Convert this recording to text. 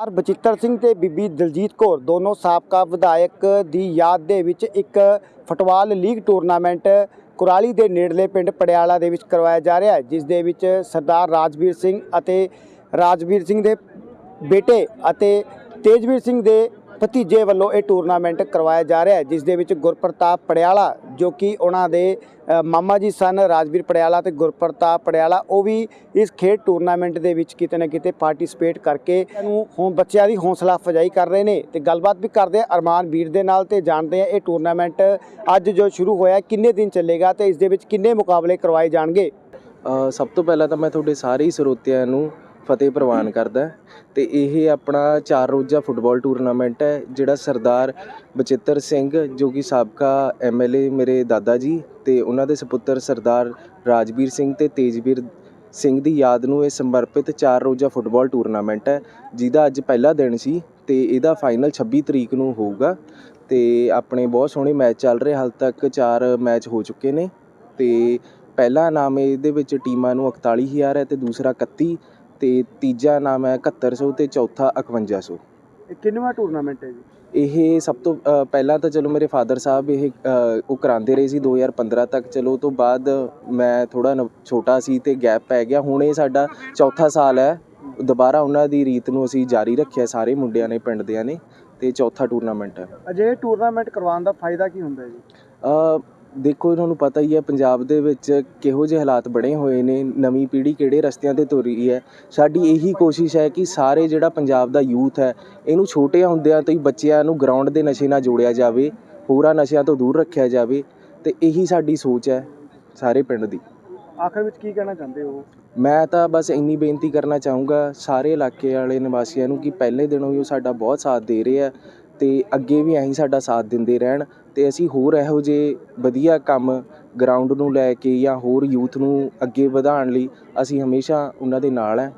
ਸਰਦਾਰ ਬਚਿੱਤਰ ਸਿੰਘ ਤੇ ਬੀਬੀ ਦਲਜੀਤ ਕੌਰ ਦੋਨੋਂ ਸਾਬਕਾ ਵਿਧਾਇਕ ਦੀ ਯਾਦ ਦੇ ਵਿੱਚ ਇੱਕ ਫੁੱਟਬਾਲ ਲੀਗ ਟੂਰਨਾਮੈਂਟ ਕੁਰਾਲੀ ਦੇ ਨੇੜਲੇ ਪਿੰਡ ਪੜਿਆਲਾ ਦੇ ਵਿੱਚ ਕਰਵਾਇਆ ਜਾ ਰਿਹਾ ਹੈ, ਜਿਸ ਦੇ ਵਿੱਚ ਸਰਦਾਰ ਰਾਜਵੀਰ ਸਿੰਘ ਅਤੇ ਰਾਜਵੀਰ ਸਿੰਘ ਦੇ ਬੇਟੇ ਅਤੇ ਤੇਜਵੀਰ ਸਿੰਘ ਦੇ ਭਤੀਜੇ ਵੱਲੋਂ ਇਹ ਟੂਰਨਾਮੈਂਟ ਕਰਵਾਇਆ ਜਾ ਰਿਹਾ ਹੈ, ਜਿਸ ਦੇ ਵਿੱਚ ਗੁਰਪ੍ਰਤਾਪ ਪੜਿਆਲਾ ਜੋ ਕਿ ਉਹਨਾਂ ਦੇ ਮਾਮਾ ਜੀ ਸਨ ਰਾਜਵੀਰ ਪੜਿਆਲਾ ਤੇ ਗੁਰਪ੍ਰਤਾਪ ਪੜਿਆਲਾ, ਉਹ ਵੀ ਇਸ ਖੇਡ ਟੂਰਨਾਮੈਂਟ ਦੇ ਵਿੱਚ ਕਿਤੇ ਨਾ ਕਿਤੇ ਪਾਰਟਿਸਿਪੇਟ ਕਰਕੇ ਨੂੰ ਹੁਣ ਬੱਚਿਆਂ ਦੀ ਹੌਸਲਾ ਅਫਜ਼ਾਈ ਕਰ ਰਹੇ ਨੇ। ਤੇ ਗੱਲਬਾਤ ਵੀ ਕਰਦੇ ਆ ਅਰਮਾਨ ਵੀਰ ਦੇ ਨਾਲ ਤੇ ਜਾਣਦੇ ਆ ਇਹ ਟੂਰਨਾਮੈਂਟ ਅੱਜ ਜੋ ਸ਼ੁਰੂ ਹੋਇਆ ਕਿੰਨੇ ਦਿਨ ਚੱਲੇਗਾ ਤੇ ਇਸ ਦੇ ਵਿੱਚ ਕਿੰਨੇ ਮੁਕਾਬਲੇ ਕਰਵਾਏ ਜਾਣਗੇ? ਸਭ ਤੋਂ ਪਹਿਲਾਂ ਤਾਂ ਮੈਂ ਤੁਹਾਡੇ ਸਾਰੇ ਹੀ ਸਰੋਤਿਆਂ ਨੂੰ ਫਤਿਹ ਪ੍ਰਵਾਨ ਕਰਦਾ। ਅਤੇ ਇਹ ਆਪਣਾ ਚਾਰ ਰੋਜ਼ਾ ਫੁੱਟਬਾਲ ਟੂਰਨਾਮੈਂਟ ਹੈ, ਜਿਹੜਾ ਸਰਦਾਰ ਬਚਿੱਤਰ ਸਿੰਘ ਜੋ ਕਿ ਸਾਬਕਾ ਐਮਐਲਏ ਮੇਰੇ ਦਾਦਾ ਜੀ ਅਤੇ ਉਹਨਾਂ ਦੇ ਸੁਪੁੱਤਰ ਸਰਦਾਰ ਰਾਜਵੀਰ ਸਿੰਘ ਅਤੇ ਤੇਜਵੀਰ ਸਿੰਘ ਦੀ ਯਾਦ ਨੂੰ ਇਹ ਸਮਰਪਿਤ ਚਾਰ ਰੋਜ਼ਾ ਫੁੱਟਬਾਲ ਟੂਰਨਾਮੈਂਟ ਹੈ, ਜਿਹਦਾ ਅੱਜ ਪਹਿਲਾ ਦਿਨ ਸੀ ਤੇ ਇਹਦਾ ਫਾਈਨਲ 26 ਤਰੀਕ ਨੂੰ ਹੋਊਗਾ ਤੇ ਆਪਣੇ ਬਹੁਤ ਸੋਹਣੇ ਮੈਚ ਚੱਲ ਰਹੇ, ਹਾਲ ਤੱਕ ਚਾਰ ਮੈਚ ਹੋ ਚੁੱਕੇ ਨੇ ਤੇ ਪਹਿਲਾ ਨਾਮ ਇਹਦੇ ਵਿੱਚ ਟੀਮਾਂ ਨੂੰ 41000 ਹੈ ਤੇ ਦੂਸਰਾ 31 ਤੇ ਤੀਜਾ ਨਾਮ ਹੈ 7100 ਤੇ ਚੌਥਾ 5100 ਇਹ ਕਿੰਨਵਾਂ ਟੂਰਨਾਮੈਂਟ ਹੈ ਜੀ? ਇਹ ਸਭ ਤੋਂ ਅ, ਪਹਿਲਾਂ ਤਾਂ ਚਲੋ ਮੇਰੇ ਫਾਦਰ ਸਾਹਿਬ ਇਹ ਅ, ਉਹ ਕਰਾਉਂਦੇ ਰਹੇ ਸੀ 2015 ਤੱਕ। ਚਲੋ ਉਹ ਤੋਂ ਬਾਅਦ ਮੈਂ ਥੋੜਾ ਛੋਟਾ ਸੀ ਤੇ ਗੈਪ ਪੈ ਗਿਆ। ਹੁਣ ਇਹ ਸਾਡਾ ਚੌਥਾ ਸਾਲ ਹੈ। ਦੁਬਾਰਾ ਉਹਨਾਂ ਦੀ ਰੀਤ ਨੂੰ ਅਸੀਂ ਜਾਰੀ ਰੱਖਿਆ ਸਾਰੇ ਮੁੰਡਿਆਂ ਨੇ ਪਿੰਡ ਦਿਆਂ ਨੇ ਤੇ ਚੌਥਾ ਟੂਰਨਾਮੈਂਟ ਹੈ। ਅਜੇ ਟੂਰਨਾਮੈਂਟ ਕਰਵਾਉਣ ਦਾ ਫਾਇਦਾ ਕੀ ਹੁੰਦਾ ਜੀ? ਅ ਦੇਖੋ ਤੁਹਾਨੂੰ ਪਤਾ ਹੀ ਹੈ ਪੰਜਾਬ ਦੇ ਵਿੱਚ ਕਿਹੋ ਜਿਹੇ ਹਾਲਾਤ ਬਣੇ ਹੋਏ ਨੇ ਨਵੀਂ ਪੀੜ੍ਹੀ ਕਿਹੜੇ ਰਸਤਿਆਂ ਤੇ ਤੁਰ ਰਹੀ ਹੈ। ਸਾਡੀ ਇਹੀ ਕੋਸ਼ਿਸ਼ ਹੈ ਕਿ ਸਾਰੇ ਜਿਹੜਾ ਪੰਜਾਬ ਦਾ ਯੂਥ ਹੈ ਇਹਨੂੰ ਛੋਟੇ ਹੁੰਦਿਆਂ ਤੋਂ ਹੀ ਬੱਚਿਆਂ ਨੂੰ ਗਰਾਊਂਡ ਦੇ ਨਸ਼ੇ ਨਾਲ ਜੋੜਿਆ ਜਾਵੇ ਹੋਰਾਂ ਨਸ਼ਿਆਂ ਤੋਂ ਦੂਰ ਰੱਖਿਆ ਜਾਵੇ ਤੇ ਇਹੀ ਸਾਡੀ ਸੋਚ ਹੈ ਸਾਰੇ ਪਿੰਡ ਦੀ। ਆਖਰ ਵਿੱਚ ਕੀ ਕਹਿਣਾ ਚਾਹੁੰਦੇ ਹੋ? ਮੈਂ ਤਾਂ ਬਸ ਇੰਨੀ ਬੇਨਤੀ ਕਰਨਾ ਚਾਹੂੰਗਾ ਸਾਰੇ ਇਲਾਕੇ ਵਾਲੇ ਨਿਵਾਸੀਆਂ ਨੂੰ ਕਿ ਪਹਿਲੇ ਦਿਨੋਂ ਹੀ ਉਹ ਸਾਡਾ ਬਹੁਤ ਸਾਥ ਦੇ ਰਹੇ ਆ ਅਤੇ ਅੱਗੇ ਵੀ ਐਂ ਸਾਡਾ ਸਾਥ ਦਿੰਦੇ ਰਹਿਣ ਅਤੇ ਅਸੀਂ ਹੋਰ ਇਹੋ ਜਿਹੇ ਵਧੀਆ ਕੰਮ ਗਰਾਊਂਡ ਨੂੰ ਲੈ ਕੇ ਜਾਂ ਹੋਰ ਯੂਥ ਨੂੰ ਅੱਗੇ ਵਧਾਉਣ ਲਈ ਅਸੀਂ ਹਮੇਸ਼ਾ ਉਹਨਾਂ ਦੇ ਨਾਲ ਹੈ